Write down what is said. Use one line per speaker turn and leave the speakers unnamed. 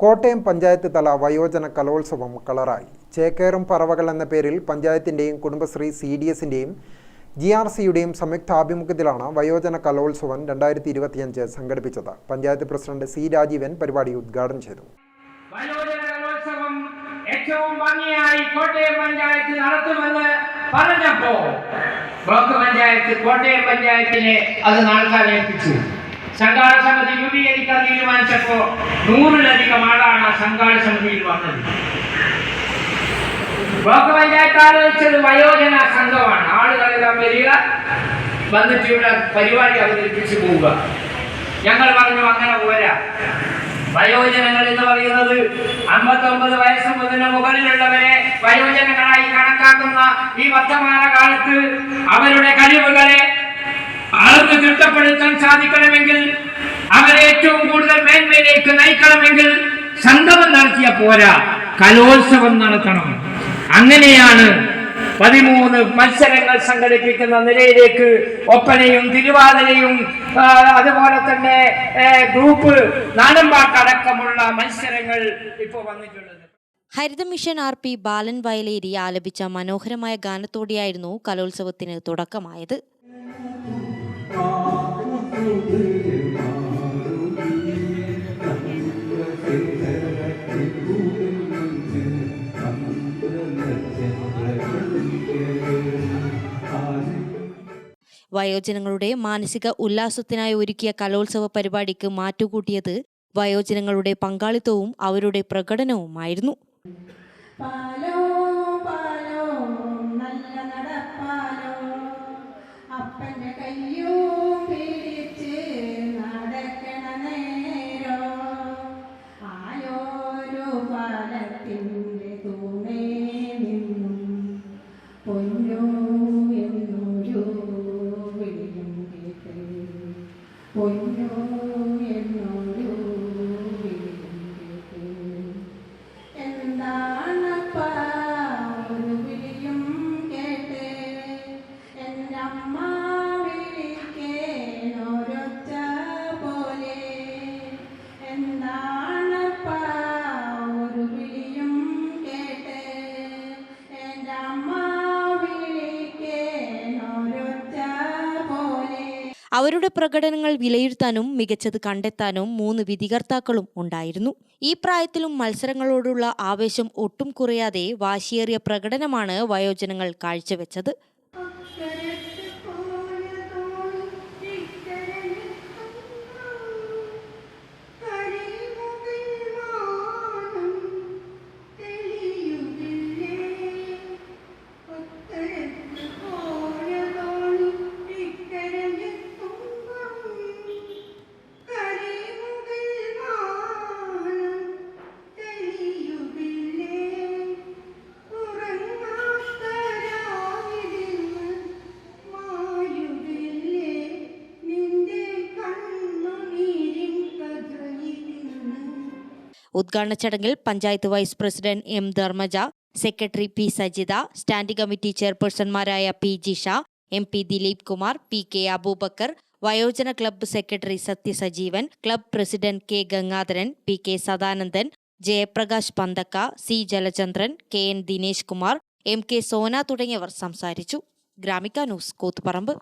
കോട്ടയം പഞ്ചായത്ത് തല വയോജന കലോത്സവം കളറായി. ചേക്കേറും പറവകൾ എന്ന പേരിൽ പഞ്ചായത്തിന്റെയും കുടുംബശ്രീ സി ഡി എസിന്റെയും ജി ആർ സിയുടെയും സംയുക്താഭിമുഖ്യത്തിലാണ് വയോജന കലോത്സവം രണ്ടായിരത്തി ഇരുപത്തിയഞ്ച് സംഘടിപ്പിച്ചത്. പഞ്ചായത്ത് പ്രസിഡന്റ് സി രാജീവൻ പരിപാടി ഉദ്ഘാടനം ചെയ്തു.
ഏറ്റവും ഭംഗിയായി പഞ്ചായത്തിനെ സംഘാട സമിതിയിൽ വന്നത്. ബ്ലോക്ക് പഞ്ചായത്ത് ആലോചിച്ചത് വയോജന സംഘമാണ്. ആളുകളെല്ലാം വരിക വന്നിട്ട് ഇവിടെ പരിപാടി അവതരിപ്പിച്ചു പോവുക. ഞങ്ങൾ പറഞ്ഞു അങ്ങനെ പോരാ. വയോജനങ്ങൾ എന്ന് പറയുന്നത് അമ്പത്തൊമ്പത് വയസ്സ് മുതൽ മുകളിലുള്ളവരെ വയോജനങ്ങളായി കണക്കാക്കുന്ന ഈ വർത്തമാന കാലത്ത് അവരുടെ കഴിവുകളെ അളന്ന് തിട്ടപ്പെടുത്താൻ സാധിക്കണമെങ്കിൽ അവരെ ഏറ്റവും കൂടുതൽ മേന്മയിലേക്ക് നയിക്കണമെങ്കിൽ സംഗമം നടത്തിയ പോരാ. കലോത്സവം നടത്തണം. അങ്ങനെയാണ് പതിമൂന്ന് മത്സരങ്ങൾ സംഘടിപ്പിക്കുന്ന നിലയിലേക്ക് ഒപ്പനയും തിരുവാതിരയും അതുപോലെ തന്നെ ഗ്രൂപ്പ് നാടൻപാട്ടടക്കമുള്ള മത്സരങ്ങൾ ഇപ്പോൾ വന്നിട്ടുള്ളത്.
Haritha mission R P Balan Vayaleri ആലപിച്ച മനോഹരമായ ഗാനത്തോടെയായിരുന്നു കലോത്സവത്തിന് തുടക്കമായത്. വയോജനങ്ങളുടെ മാനസിക ഉല്ലാസത്തിനായി ഒരുക്കിയ കലോത്സവ പരിപാടിക്ക് മാറ്റുകൂട്ടിയത് വയോജനങ്ങളുടെ പങ്കാളിത്തവും അവരുടെ പ്രകടനവുമായിരുന്നു. അവരുടെ പ്രകടനങ്ങൾ വിലയിരുത്താനും മികച്ചത് കണ്ടെത്താനും മൂന്ന് വിധികർത്താക്കളും ഉണ്ടായിരുന്നു. ഈ പ്രായത്തിലും മത്സരങ്ങളോടുള്ള ആവേശം ഒട്ടും കുറയാതെ വാശിയേറിയ പ്രകടനമാണ് വയോജനങ്ങൾ കാഴ്ചവെച്ചത്. ഉദ്ഘാടന ചടങ്ങിൽ panchayat vice president M Dharmaja secretary P Sajitha standing committee ചെയർപേഴ്സൺമാരായ P Jisha M P Dileep Kumar P K Aboobacker വയോജന club secretary Sathyasajeevan club president K Gangadharan P K Sadanandan Jayaprakash Panthakka C Jalachandran K N Dinesh Kumar M K Sona തുടങ്ങിയവർ സംസാരിച്ചു. Gramika news Koothuparamba.